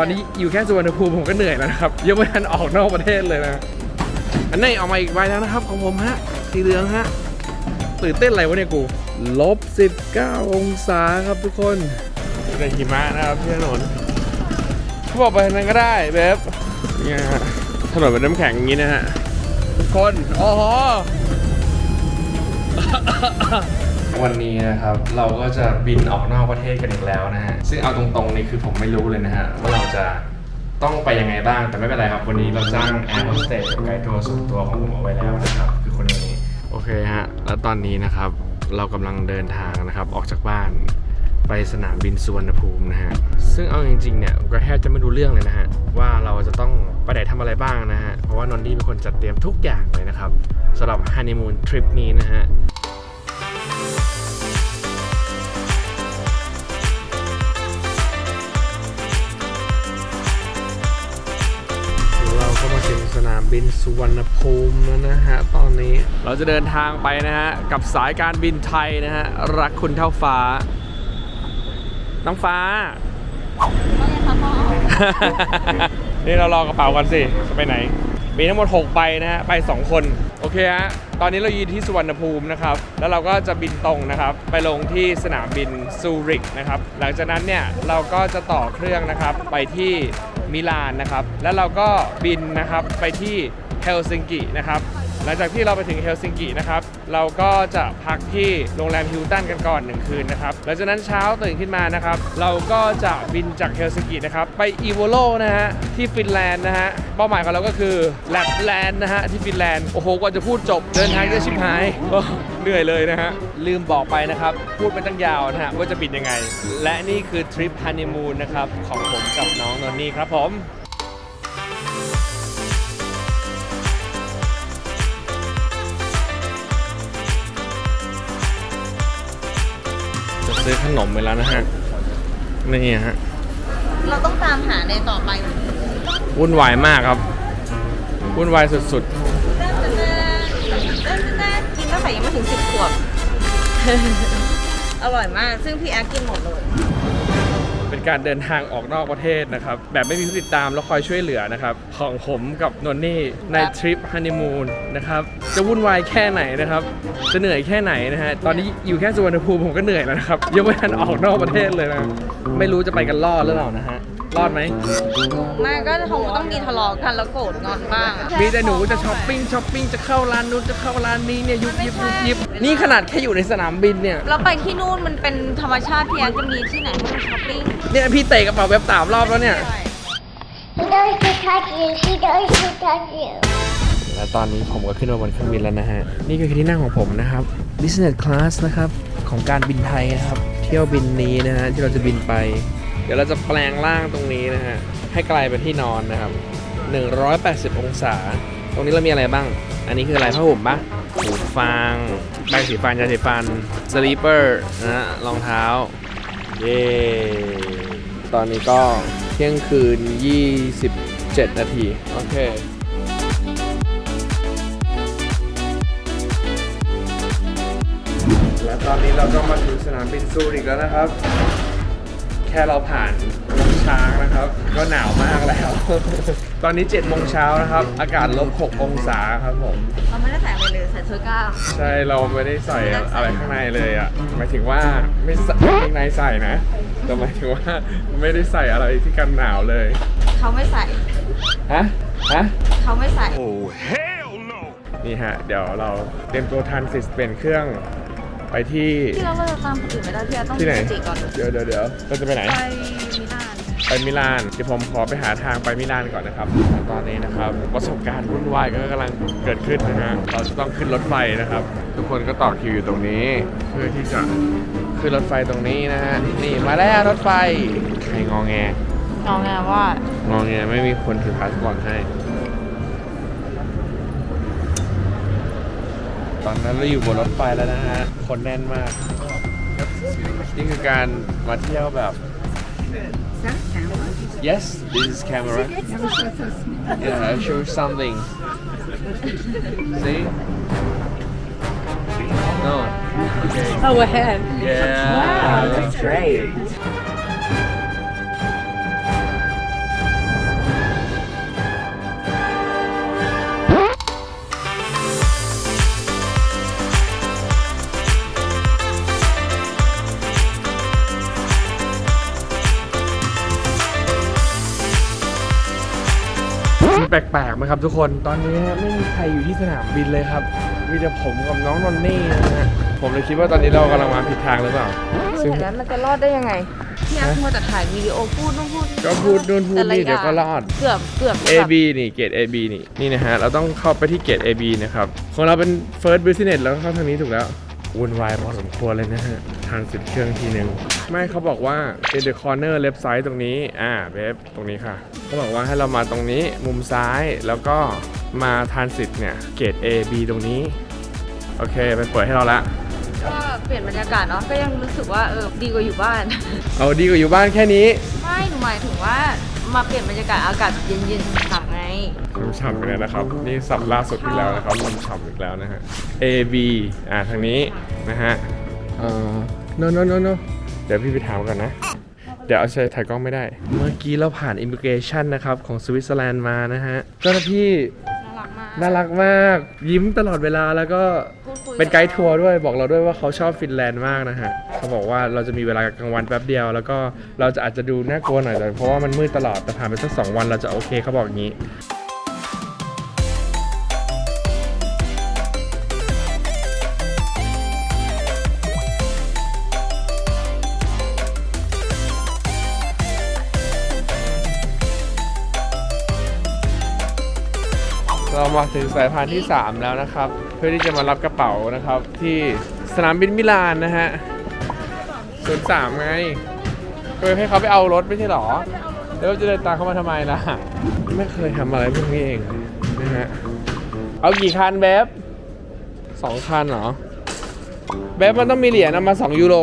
ตอนนี้อยู่แค่สุวรรณภูมิผมก็เหนื่อยแล้วนะครับยังไม่ทันออกนอกประเทศเลยนะอันนี้ออกมาอีกใบแล้วนะครับของผมฮะสีเหลืองฮะตื่นเต้นอะไรวะเนี่ยกูลบ 19 องศาครับทุกคนในหิมะนะครับที่ถนนเขาบอกไปทางนั้นก็ได้เบฟเนี่ยฮะถนนเป็นน้ำแข็งอย่างนี้นะฮะทุกคนโอ้โห วันนี้นะครับ เราก็จะบินออกนอกประเทศกันอีกแล้วนะฮะ ซึ่งเอาตรงๆนี่คือผมไม่รู้เลยนะฮะ ว่าเราจะต้องไปยังไงบ้าง แต่ไม่เป็นไรครับ วันนี้เราจ้างแอร์โฮสเตสไกด์ทัวร์ส่วนตัวของผมเอาไว้แล้วนะครับ คือคนนี้ โอเคฮะ แล้วตอนนี้นะครับ เรากำลังเดินทางนะครับ ออกจากบ้านไปสนามบินสุวรรณภูมินะฮะ ซึ่งเอาจริงๆเนี่ยก็แทบจะไม่รู้เรื่องเลยนะฮะ ว่าเราจะต้องไปไหนทำอะไรบ้างนะฮะ เพราะว่านนดี้เป็นคนจัดเตรียมทุกอย่างเลยนะครับสำหรับฮันนีมูนทริปนี้นะฮะ บินสุวรรณภูมิแล้วนะฮะตอนนี้เราจะเดินทางไปนะฮะ กับสายการบินไทยนะฮะ รักคุณเท่าฟ้า น้องฟ้า นี่เรารอกระเป๋ากันสิจะไปไหน มีทั้งหมด 6 ใบนะฮะ ไป 2 คน โอเคฮะ ตอนนี้เรายืนที่สุวรรณภูมินะครับ แล้วเราก็จะบินตรงนะครับ ไปลงที่สนามบินซูริกนะครับ หลังจากนั้นเนี่ย เราก็จะต่อเครื่องนะครับ ไปที่ มิลานนะครับ แล้วเราก็บินนะครับไปที่เฮลซิงกินะครับ ลังจากที่เราไปถึงเฮลซิงกินะครับ เราก็จะพักที่โรงแรมฮิลตันกันก่อนหนึ่งคืนนะครับ หลังจากนั้นเช้าตื่นขึ้นมานะครับ เราก็จะบินจากเฮลซิงกินะครับ ไปอีโวโลนะฮะ ที่ฟินแลนด์นะฮะ เป้าหมายของเราก็คือแลปแลนด์นะฮะ ที่ฟินแลนด์ โอ้โห กว่าจะพูดจบ เดินทางจะชิบหาย เหนื่อยเลยนะฮะ ลืมบอกไปนะครับ พูดไปตั้งยาวนะฮะ ว่าจะบินยังไง และนี่คือทริปฮันนีมูนนะครับของผมกับน้องนนนี่ครับผม ซื้อขนมไปแล้วนะฮะ นี่ฮะ เราต้องตามหาในต่อไปวุ่นวายมากครับ วุ่นวายสุดกินตั้งแต่ยังไม่ถึงสิบขวบ อร่อยมาก ซึ่งพี่แอ๊กกินหมดเลยๆเป็น การเดินทางออกนอกประเทศนะครับ แบบไม่มีผู้ติดตามแล้วคอยช่วยเหลือนะครับ ของผมกับนนนี่ในทริปฮันนีมูนนะครับ จะวุ่นวายแค่ไหนนะครับ จะเหนื่อยแค่ไหนนะฮะ ตอนนี้อยู่แค่สุวรรณภูมิผมก็เหนื่อยแล้วนะครับยังไม่ทันออกนอกประเทศเลยนะ ไม่รู้จะไปกันรอดหรือเปล่านะฮะ รอดไหม ไม่ก็คงต้องมีทะเลาะกันแล้วโกรธงอนบ้างอะมีแต่หนูจะช้อปปิ้งช้อปปิ้งจะเข้าร้านนู้นจะเข้าร้านนี้เนี่ยยุบยิบยุบยิบนี่ขนาดแค่อยู่ในสนามบินเนี่ยเราไปที่นู่นมันเป็นธรรมชาติพี่แอ๊กจะมีที่ไหนให้มันช้อปปิ้งเนี่ยพี่เตะกระเป๋าแบบสามรอบแล้วเนี่ย She does to touch you. She does to touch you. และตอนนี้ผมก็ขึ้นมาบนเครื่องบินแล้วนะฮะ นี่คือที่นั่งของผมนะครับ business class นะครับ ของการบินไทยนะครับ เที่ยวบินนี้นะฮะ ที่เราจะบินไป เดี๋ยวเราจะแปลงร่างตรงนี้นะฮะ ให้กลายเป็นที่นอนนะครับ 180 องศา ตรงนี้เรามีอะไรบ้าง อันนี้คืออะไรผ้าห่มปะหูฟังแปรงสีฟันยาสีฟันสลีปเปอร์นะฮะรองเท้า เย้ตอนนี้ก็เที่ยงคืน 27 นาที โอเคและตอนนี้เราก็มาถึงสนามบินซูริกแล้วนะครับ ค่เราผ่านลงช้างนะครับ ก็หนาวมากแล้ว ตอนนี้7โมงเช้านะครับ อากาศลบ6องศาครับผม เราไม่ได้ใส่อะไรเลยใส่เสื้อกล้ามใช่เราไม่ได้ใส่อะไรข้างในเลยอะหมายถึงว่าไม่ใส่ข้างในใส่นะ แต่หมายถึงว่าไม่ได้ใส่อะไรที่กันหนาวเลยเขาไม่ใส่ฮะฮะเขาไม่ใส่นี่ฮะ เดี๋ยวเราเตรียมตัวทันสิสเปลี่ยนเครื่อง ไปที่ ที่เราเราจะตามคนอื่นไม่ได้พี่แอ๊กต้องที่ไหนจิก่อนเดี๋ยวเดี๋ยวเดี๋ยวเราจะไปไหน ไปมิลานไปมิลานเดี๋ยวผมขอไปหาทางไปมิลานก่อนนะครับ ตอนนี้นะครับ ประสบการณ์วุ่นวายก็กำลังเกิดขึ้นนะฮะเราจะต้องขึ้นรถไฟนะครับ ทุกคนก็ต่อคิวอยู่ตรงนี้ เพื่อที่จะขึ้นรถไฟตรงนี้นะฮะนี่มาแล้วรถไฟใครงอแง งองไงว่า งอแงไม่มีคนถือพาสปอร์ตให้ ตอนนั้นเราอยู่บนรถไฟแล้วนะฮะ คนแน่นมาก นี่คือการมาเที่ยวแบบ Yes this is camera Yeah I show you something See No Okay Oh ahead Yeah Wow, that's great. ปลกๆไหมครับทุกคน ตอนนี้ฮะไม่มีใครอยู่ที่สนามบินเลยครับ มีแต่ผมกับน้องนนนี่นะฮะ ผมเลยคิดว่าตอนนี้เรากำลังมาผิดทางหรือเปล่า ซึ่งแต่นั้นมันจะรอดได้ยังไงพี่แอฟมัวแต่ถ่ายวิดีโอพูดนู่นพูดก็พูดนู่นพูดแต่ละนี่เดี๋ยวก็รอด เกือบเกือบ A B นี่เกรด A B นี่ นี่นะฮะ เราต้องเข้าไปที่เกรด A B นะครับ ของเราเป็น first business แล้วก็เข้าทางนี้ถูกแล้ว วุ่นวายพอสมควรเลยนะฮะ ทางสิบเครื่องทีหนึ่งไม่เขาบอกว่า in the corner left side ตรงนี้ อ่าเว็บตรงนี้ค่ะเขาบอกว่าให้เรามาตรงนี้มุมซ้ายแล้วก็มาทานสิทธิ์เนี่ย เกรด A B ตรงนี้ โอเคมันเปิดให้เราละก็เปลี่ยนบรรยากาศเนาะก็ยังรู้สึกว่าเออดีกว่าอยู่บ้าน เอาดีกว่าอยู่บ้านแค่นี้ ไม่หนูหมายถึงว่ามาเปลี่ยนบรรยากาศอากาศแบบเย็นๆฉ่ำๆ ไงลมฉ่ำอีกแล้วนะครับ นี่สับล่าสุดอีกแล้วนะครับลมฉ่ำอีกแล้วนะฮะ A B อ่าทางนี้นะฮะเอ่อ no no no no เดี๋ยวพี่ไปถามก่อนนะ เดี๋ยวเอาใช้ถ่ายกล้องไม่ได้ เมื่อกี้เราผ่าน immigration นะครับ ของสวิตเซอร์แลนด์มานะฮะเจ้าหน้าที่น่ารักมากน่ารักมาก ยิ้มตลอดเวลาแล้วก็พูดคุยเป็นไกด์ทัวร์ด้วยบอกเราด้วยว่าเขาชอบฟินแลนด์มากนะฮะเขาบอกว่าเราจะมีเวลากลางวันแป๊บเดียว แล้วก็เราจะอาจจะดูน่ากลัวหน่อยแต่เพราะว่ามันมืดตลอดแต่ผ่านไปสักสองวันเราจะโอเคเขาบอกอย่างนี้ มาถึงสายพานที่ 3 แล้วนะครับ เพื่อที่จะมารับกระเป๋านะครับ ที่สนามบินมิลานนะฮะศูนย์สามไงเคยให้เขาไปเอารถไม่ใช่หรอ แล้วจะเดินตามเขามาทำไมล่ะ ไม่เคยทำอะไรพวกนี้เองนะฮะ เอากี่คันเบบสองคันเหรอเบบมันต้องมีเหรียญเอามา 2 ยูโร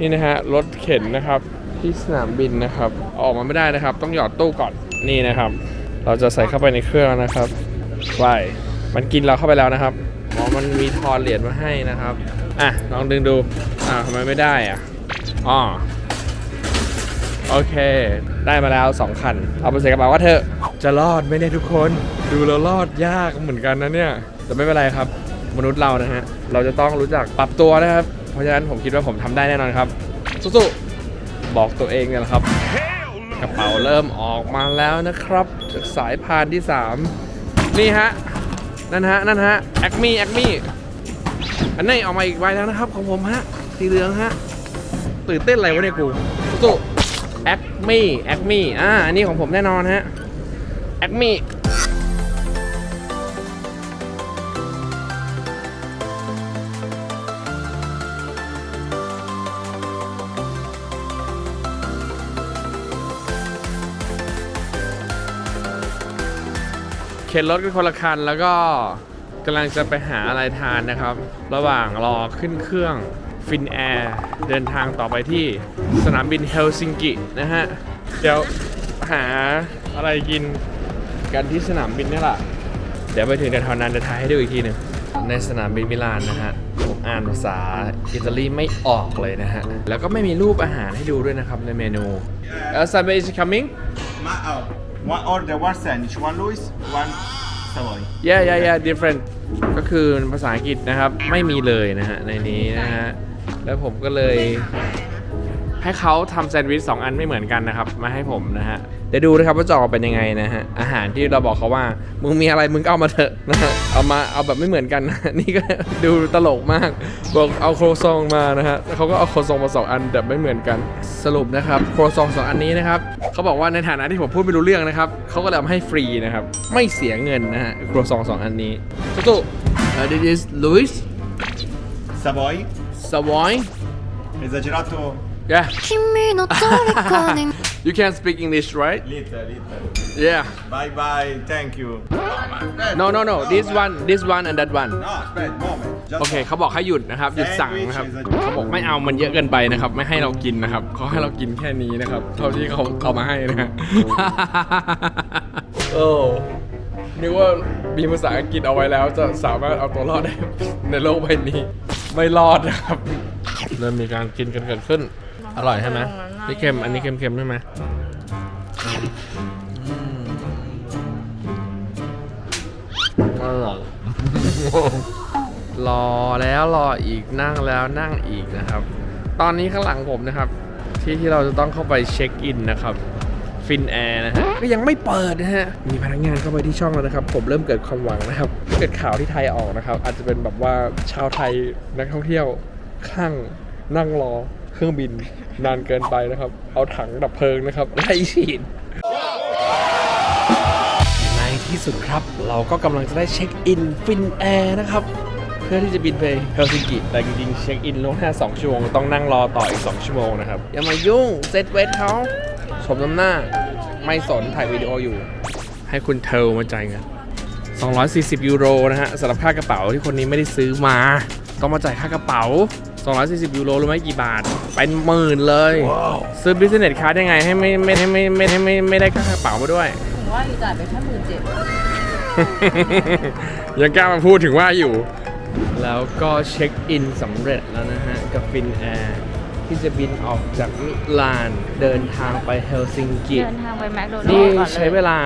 นี่นะฮะ รถเข็นนะครับ ที่สนามบินนะครับ ออกมาไม่ได้นะครับ ต้องหยอดตู้ก่อน นี่นะครับ เราจะใส่เข้าไปในเครื่องนะครับ ไว้มันกินเราเข้าไปแล้วนะครับอ๋อมันมีทอนเหรียญมาให้นะครับ อะ ลองดึงดู อ่าทำไมไม่ได้อะอ๋อโอเค ได้มาแล้ว 2 คัน เอาไปใส่กระเป๋าว่าเถอะ จะรอดไหมเนี่ยทุกคน ดูเรารอดยากเหมือนกันนะเนี่ย แต่ไม่เป็นไรครับ มนุษย์เรานะฮะ เราจะต้องรู้จักปรับตัวนะครับ เพราะฉะนั้นผมคิดว่าผมทำได้แน่นอนครับ สู้ๆ บอกตัวเองเนี่ยแหละครับ กระเป๋าเริ่มออกมาแล้วนะครับจากสายพานที่ 3 นี่ฮะ นั่นฮะ นั่นฮะ แอคมี่ แอคมี่ อันนี้ออกมาอีกใบแล้วนะครับของผมฮะ สีเหลืองฮะ ตื่นเต้นอะไรวะเนี่ยกูสู้แอคมี่ แอคมี่ อ่า อันนี้ของผมแน่นอนฮะ แอคมี่ เข็นรถกันคนละคันแล้วก็กำลังจะไปหาอะไรทานนะครับ ระหว่างรอขึ้นเครื่องฟินแอร์เดินทางต่อไปที่สนามบินเฮลซิงกินะฮะ เดี๋ยวหาอะไรกินกันที่สนามบินนี่แหละ เดี๋ยวไปถึงแถวๆนั้นจะถ่ายให้ดูอีกทีหนึ่งในสนามบินมิลานนะฮะ ผมอ่านภาษาอิตาลีไม่ออกเลยนะฮะ แล้วก็ไม่มีรูปอาหารให้ดูด้วยนะครับในเมนู uh, Sunday is coming Ma, oh, one order, one sandwich, one Louis, one Savoy. yeah yeah yeah different ก็คือภาษาอังกฤษนะครับ ไม่มีเลยนะฮะ ในนี้นะฮะ แล้วผมก็เลย ให้เขาทำแซนด์วิชสองอันไม่เหมือนกันนะครับ มาให้ผมนะฮะเดี๋ยวดูนะครับว่าจะออกมาเป็นยังไงนะฮะอาหารที่เราบอกเขาว่ามึงมีอะไรมึงก็เอามาเถอะนะฮะเอามาเอาแบบไม่เหมือนกันนะนี่ก็ดูตลกมากบอกเอาโครซองมานะฮะแล้วเขาก็เอาโครซองมาสองอันแบบไม่เหมือนกันสรุปนะครับโครซองสองอันนี้นะครับเขาบอกว่าในฐานะที่ผมพูดไม่รู้เรื่องนะครับเขาก็เลยเอามาให้ฟรีนะครับไม่เสียเงินนะฮะโครซองสองอันนี้สู้ๆ uh, this is Louis Savoy, Savoy esagerato, Yeah. you can't speak English, right? Little, little. Yeah. Bye bye, thank you. No, no, no. This one, this one, and that one. No, spread โอเค เขาบอกให้หยุดนะครับ หยุดสั่งนะครับ เขาบอกไม่เอามันเยอะเกินไปนะครับ ไม่ให้เรากินนะครับ เขาให้เรากินแค่นี้นะครับ เท่าที่เขาเอามาให้นะฮะ โอ้นึกว่ามีภาษาอังกฤษเอาไว้แล้ว จะสามารถเอาตัวรอดได้ในโลกใบนี้ ไม่รอดนะครับ เริ่มมีการกินกันเกิดขึ้น อร่อยใช่ไหมนี่เค็ม อันนี้เค็มๆใช่ไหมอืมอร่อยรอแล้วรออีกนั่งแล้วนั่งอีกนะครับ ตอนนี้ข้างหลังผมนะครับ ที่ที่เราจะต้องเข้าไปเช็คอินนะครับไฟฟินแอร์นะฮะก็ยังไม่เปิดนะฮะ มีพนักงานเข้าไปที่ช่องแล้วนะครับ ผมเริ่มเกิดความหวังนะครับถ้าเกิดข่าวที่ไทยออกนะครับ อาจจะเป็นแบบว่าชาวไทยนักท่องเที่ยวข้างนั่งรอ เครื่องบินนานเกินไปนะครับ เอาถังดับเพลิงนะครับไล่ฉีดในที่สุดครับเราก็กำลังจะได้เช็คอินฟินแอร์นะครับ เพื่อที่จะบินไปเฮลซิงกิแต่จริงๆเช็คอินล่วงหน้า2ชั่วโมงต้องนั่งรอต่ออีก 2 ชั่วโมงนะครับ อย่ามายุ่งเซตเวทเขาสมน้ำหน้า ไม่สนถ่ายวิดีโออยู่ ให้คุณเทลมาจ่ายเงิน240 ยูโรนะฮะสำหรับค่ากระเป๋าที่คนนี้ไม่ได้ซื้อมา ต้องมาจ่ายค่ากระเป๋า 240 ยูโรรู้ไหมกี่บาท เป็นหมื่นเลย ซื้อบิสเนสคาร์ดยังไงให้ไม่ไม่ให้ไม่ไม่ให้ไม่ไม่ได้ค่ากระเป๋ามาด้วยผมว่าอยู่จ่ายไปแค่หมื่นเจ็ดยังกล้ามาพูดถึงว่าอยู่ แล้วก็เช็คอินสำเร็จแล้วนะฮะ กับฟินแอร์ที่จะบินออกจากมิลานเดินทางไปเฮลซิงกิ เดินทางไปแมคโดนัลนี่ด์ก่อนเลยใช้เวลา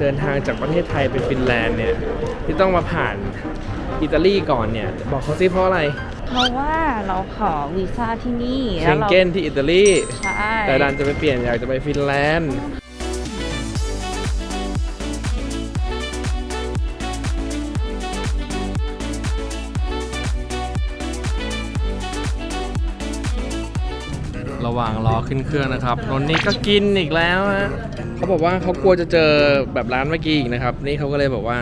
เดินทางจากประเทศไทยไปฟินแลนด์เนี่ยที่ต้องมาผ่านอิตาลีก่อนเนี่ย บอกเขาซิเพราะอะไร เพราะว่าเราขอวีซ่าที่นี่เชแล้วงเราเก้นที่อิตาลี ใช่แต่ดันจะไปเปลี่ยนอยากจะไปฟินแลนด์ ระหว่างรอขึ้นเครื่องนะครับนนนี่ก็กินอีกแล้วฮะเขาบอกว่าเขากลัวจะเจอแบบร้านเมื่อกี้อีกนะครับ นี่เขาก็เลยบอกว่า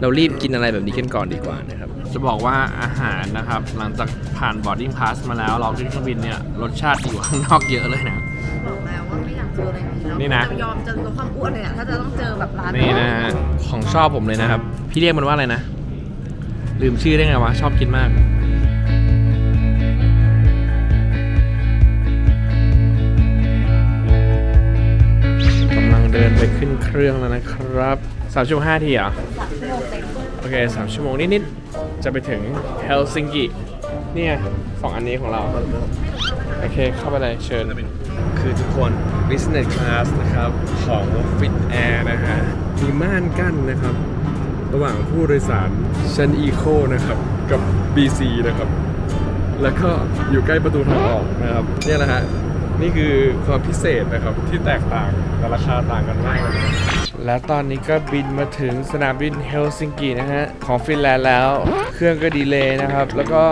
เรารีบกินอะไรแบบนี้กันก่อนดีกว่านะครับ จะบอกว่าอาหารนะครับ หลังจากผ่าน boarding pass มาแล้วเราขึ้นเครื่องบินเนี่ยรสชาติดีกว่าข้างนอกเยอะเลยนะ บอกแล้วว่าไม่อยากเจออะไรแบบนี้แล้วนี่นะจยอมจะลดความอ้วนเลยอะถ้าจะต้องเจอแบบร้านนี่นะฮะของชอบผมเลยนะครับ พี่เรียกมันว่าอะไรนะ ลืมชื่อได้ไงวะ ชอบกินมาก กำลังเดินไปขึ้นเครื่องแล้วนะครับสามชั่วโมงห้าทีเหรอโอเคสามชั่วโมงนิดๆจะไปถึงเฮลซิงกิเนี่ยสองอันนี้ของเรา โอเคเข้าไปเลยเชิญ คือทุกคน business class นะครับ ของ Fit Air นะฮะ มีม่านกั้นนะครับ ระหว่างผู้โดยสารชั้น Eco นะครับ กับ BC นะครับ แล้วก็อยู่ใกล้ประตูทางออกนะครับ เนี่ยแหละฮะ นี่คือความพิเศษนะครับที่แตกต่างแต่ราคาต่างกันมากเลยและตอนนี้ก็บินมาถึงสนามบินเฮลซิงกินะฮะของฟินแลนด์แล้ว เครื่องก็ดีเลยนะครับ แล้วก็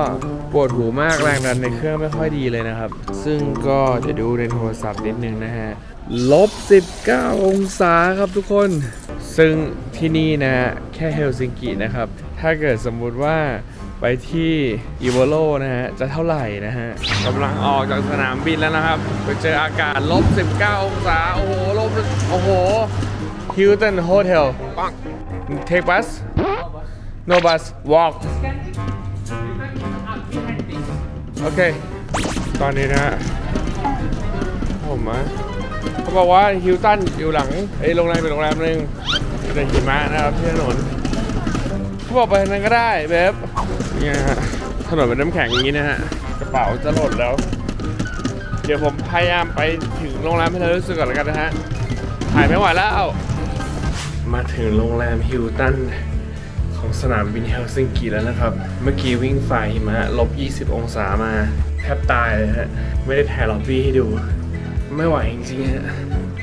ปวดหูมากแรงดันในเครื่องไม่ค่อยดีเลยนะครับ ซึ่งก็จะดูในโทรศัพท์นิดนึงนะฮะลบ 19 องศาครับทุกคน ซึ่งที่นี่นะฮะแค่เฮลซิงกินะครับ ถ้าเกิดสมมุติว่า ไปที่อีโวโลนะฮะ จะเท่าไหร่นะฮะกำลังออกจากสนามบินแล้วนะครับ ไปเจออากาศลบ 19 องศา โอ้โห ลบ โอ้โห Hilton Hotel ปัง Take bus No bus walk โอเค ตอนนี้นะฮะผมอะเขาบอกว่าฮิลตันอยู่หลังไอ้โรงแรมเป็นโรงแรมหนึ่งในหิมะนะครับที่ถนนเขาบอกไปทางนั้นก็ได้เบบ เนี่ยฮะถนนเป็นน้ำแข็งอย่างนี้นะฮะ กระเป๋าจะหล่นแล้ว เดี๋ยวผมพยายามไปถึงโรงแรมให้เธอรู้สึกก่อนแล้วกันนะฮะ ถ่ายไม่ไหวแล้ว มาถึงโรงแรมฮิลตันของสนามบินเฮลซิงกิแล้วนะครับ เมื่อกี้วิ่งฝ่ายหิมะลบ 20 องศามา แทบตายเลยฮะ ไม่ได้ถ่ายล็อบบี้ให้ดู ไม่ไหวจริงๆฮะ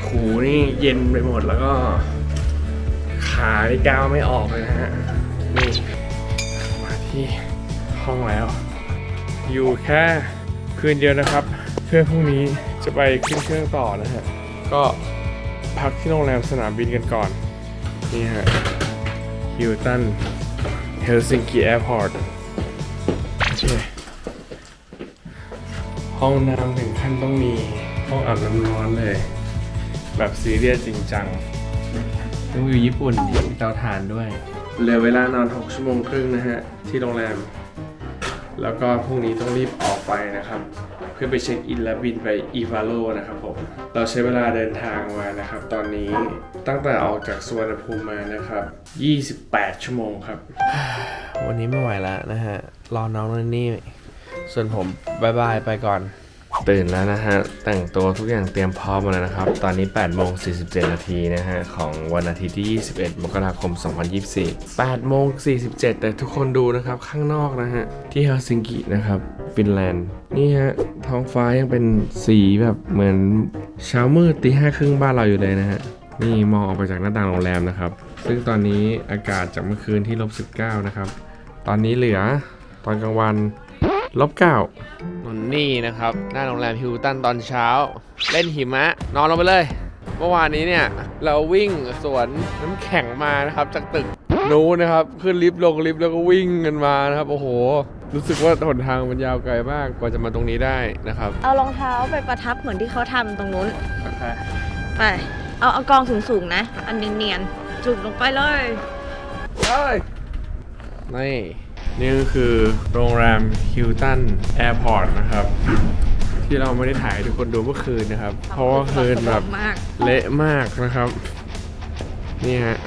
หูนี่เย็นไปหมดแล้วก็ ขาที่ก้าวไม่ออกเลยนะฮะ นี่ มาที่ ห้องแล้ว อยู่แค่คืนเดียวนะครับ เพื่อพรุ่งนี้จะไปขึ้นเครื่องต่อนะฮะ ก็พักที่โรงแรมสนามบินกันก่อน นี่ฮะฮิลตันเฮลซิงกิแอร์พอร์ตโอเคห้องน้ำถึงขั้นต้องมีห้องอาบน้ำร้อนเลย แบบซีเรียสจริงจังต้องอยู่ญี่ปุ่นมีเตาถ่านด้วยเหลือเวลานอน 6 ชั่วโมงครึ่งนะฮะ ที่โรงแรม แล้วก็พรุ่งนี้ต้องรีบออกไปนะครับ เพื่อไปเช็คอินและบินไปอีฟาโลนะครับผมเราใช้เวลาเดินทางมานะครับ ตอนนี้ตั้งแต่ออกจากสุวรรณภูมิมานะครับ 28 ชั่วโมงครับ วันนี้ไม่ไหวแล้วนะฮะรอน้องนั่นนี่ส่วนผมบายบายไปก่อน ตื่นแล้วนะฮะ แต่งตัวทุกอย่างเตรียมพร้อมมดแล้วนะครับ ตอนนี้8โมง47 นาทีนะฮะ ของวันอาทิตย์ที่ 21 มกราคม 2024 8โมง47 แต่ทุกคนดูนะครับ ข้างนอกนะฮะ ที่เฮลซิงกินะครับ ฟินแลนด์ นี่ฮะ ท้องฟ้ายังเป็นสีแบบเหมือนเช้ามืดตีห้าครึ่งบ้านเราอยู่เลยนะฮะ นี่มองออกไปจากหน้าต่างโรงแรมนะครับ ซึ่งตอนนี้อากาศจากเมื่อคืนที่ลบ19นะครับ ตอนนี้เหลือตอนกลางวัน ลบเก้านนนี่นะครับ หน้าโรงแรมฮิลตันตอนเช้า เล่นหิมะ นอนลงไปเลย เมื่อวานนี้เนี่ย เราวิ่งสวนน้ำแข็งมานะครับ จากตึกนู้นนะครับ ขึ้นลิฟต์ลงลิฟต์แล้วก็วิ่งกันมานะครับ โอ้โห รู้สึกว่าหนทางมันยาวไกลมากกว่าจะมาตรงนี้ได้นะครับ เอารองเท้าไปประทับเหมือนที่เขาทำตรงนู้น ไป เอาเอากองสูงๆนะ อันเนียนๆจุดลงไปเลยนี่ นี่ก็คือโรงแรมฮิลตันแอร์พอร์ตนะครับ ที่เราไม่ได้ถ่ายให้ทุกคนดูเมื่อคืนนะครับ เพราะว่าคืนแบบเละมากนะครับ นี่ฮะ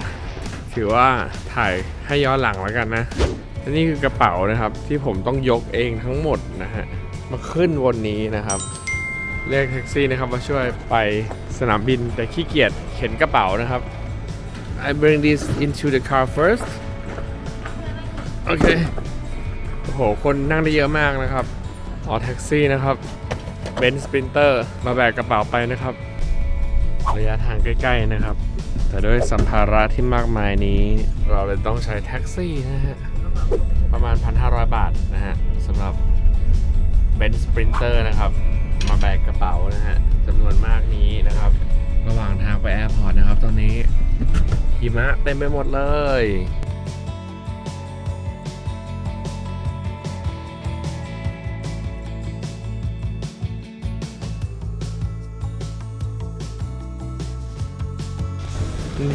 ถือว่าถ่ายให้ย้อนหลังแล้วกันนะและนี่คือกระเป๋านะครับ ที่ผมต้องยกเองทั้งหมดนะฮะมาขึ้นวันนี้นะครับเรียกแท็กซี่นะครับมาช่วยไปสนามบินแต่ขี้เกียจเข็นกระเป๋านะครับ I bring this into the car first โอเคโอ้โห คนนั่งได้เยอะมากนะครับอ๋อแท็กซี่นะครับเบนซ์สปรินเตอร์มาแบกกระเป๋าไปนะครับ ระยะทางใกล้ ๆนะครับ แต่ด้วยสัมภาระที่มากมายนี้ เราเลยต้องใช้แท็กซี่นะฮะ ประมาณ 1,500 บาทนะฮะสำหรับเบนซ์สปรินเตอร์นะครับ มาแบกกระเป๋านะฮะจำนวนมากนี้นะครับ ระหว่างทางไปแอร์พอร์ตนะครับ ตอนนี้หิมะเต็มไปหมดเลย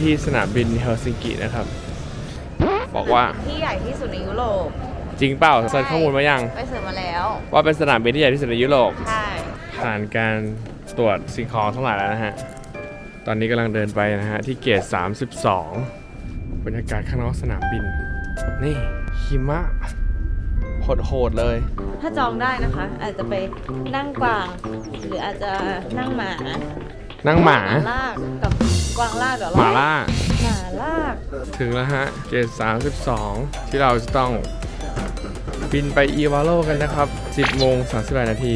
ที่สนามบินเฮลซิงกินะครับ บอกว่าที่ใหญ่ที่สุดในยุโรป จริงเปล่าเซิร์ชข้อมูลมายัง ไปเสิร์ฟมาแล้วว่าว่าเป็นสนามบินที่ใหญ่ที่สุดในยุโรป ใช่ ผ่านการตรวจสิ่งของทั้งหลายแล้วนะฮะ ตอนนี้กำลังเดินไปนะฮะ ที่เกต32 บรรยากาศข้างนอกสนามบิน นี่หิมะโหดๆเลย ถ้าจองได้นะคะ อาจจะไปนั่งกวาง หรืออาจจะนั่งหมา นั่งหมาลากกับ กวางลากเดี๋ยวเรหมาล่า หมาลากถึถึงแล้วฮะเกต32 ที่เราจะต้องบินไปอีวาโลกันนะครับ 10โมง38นาที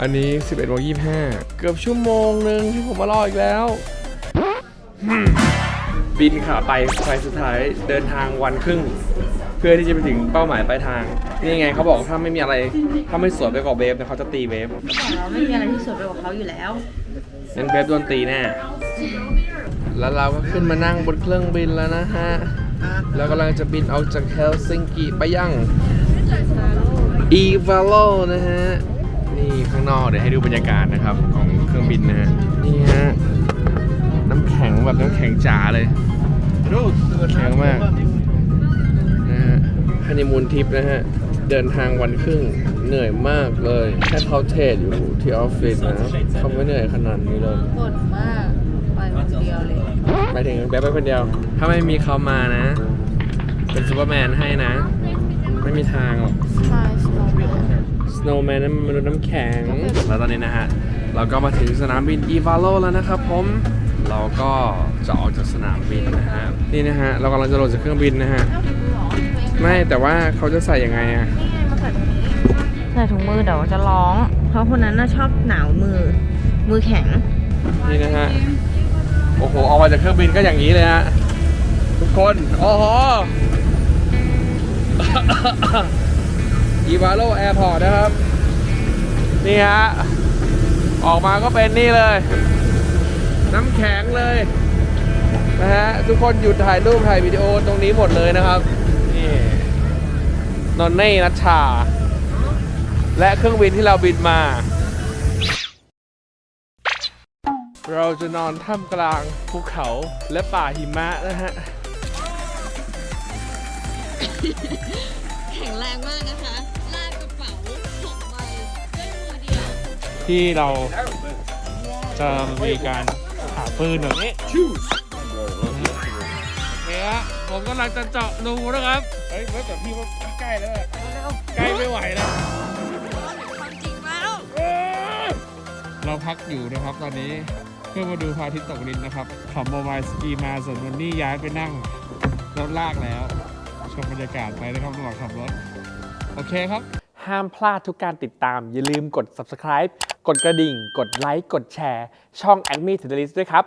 อันนี้ 11โมง25 เกือบชั่วโมงหนึ่งที่ผมมารออีกแล้วอืมบินขาไปไฟล์สุดท้ายเดินทางวันครึ่ง เพื่อที่จะไปถึงเป้าหมายปลายทาง นี่ไงเขาบอกถ้าไม่มีอะไร ถ้าไม่สวยไปกว่าเวฟเนี่ยเขาจะตีเวฟเราไม่มีอะไรที่สวยไปกว่าเขาอยู่แล้วงั้นเวฟโดนตีแน่ แล้วเราก็ขึ้นมานั่งบนเครื่องบินแล้วนะฮะแล้วกำลังจะบินออกจากเฮลซิงกิไปยังอีวาโลนะฮะ นี่ข้างนอกเดี๋ยวให้ดูบรรยากาศนะครับของเครื่องบินนะฮะ นี่ฮะ น้ำแข็งแบบน้ำแข็งจ๋าเลยแข็งมากนะฮะฮันนีมูนทิปนะฮะ เดินทางวันครึ่งเหนื่อยมากเลย แค่เขาเทศอยู่ที่ออฟฟิศนะเขาไม่เหนื่อยขนาดนี้เลยบ่นมาก คนเดียวเลยหมายถึงแบบไปคนเดียว ถ้าไม่มีเขามานะ เป็นซูเปอร์แมนให้นะ ไม่มีทางหรอกใช่สโนว์แมนสโนว์แมนนั้นมันมนุษย์น้ำแข็ง แล้วตอนนี้นะฮะ เราก็มาถึงสนามบินอีวาโลแล้วนะครับผม เราก็จะออกจากสนามบินนะฮะ นี่นะฮะ เรากำลังจะลงจากเครื่องบินนะฮะ ไม่แต่ว่าเขาจะใส่ยังไงอะนี่ไงมาใส่ถุงนี้ใส่ถุงมือเดี๋ยวจะร้อง เพราะคนนั้นน่ะชอบหนาวมือ มือแข็ง นี่นะฮะ โอ้โห ออกมาจากเครื่องบินก็อย่างนี้เลยฮะ ทุกคน โอ้โหอีวาโลแอร์พอร์ตนะครับ นี่ฮะ ออกมาก็เป็นนี่เลย น้ำแข็งเลย นะฮะ ทุกคนหยุดถ่ายรูปถ่ายวิดีโอตรงนี้หมดเลยนะครับ นี่นอนเน่นัชชา และเครื่องบินที่เราบินมา จะนอนท่ามกลางภูเขาและป่าหิมะนะฮะ แข็งแรงมากนะคะ ลากกระเป๋าหกใบด้วยมือเดียว ที่เราจะมีการหาปืนแบบนี้โอเคฮะผมกำลังจะเจาะรูนะครับ เฮ้ยเมื่อแต่พี่ว่าใกล้แล้วอะใกล้ไม่ไหวแล้ว ความจริงมาแล้วเอ้ยเราพักอยู่นะครับตอนนี้ เพื่อมาดูพระอาทิตย์ตกดินนะครับขับโมบายสกีมาส่วนวันนี้ย้ายไปนั่งรถลากแล้ว ชมบรรยากาศไปนะครับระหว่างขับรถ โอเคครับ ห้ามพลาดทุกการติดตาม อย่าลืมกด subscribe กดกระดิ่ง กดไลค์ กดแชร์ ช่อง a d m i t e r List ด้วยครับ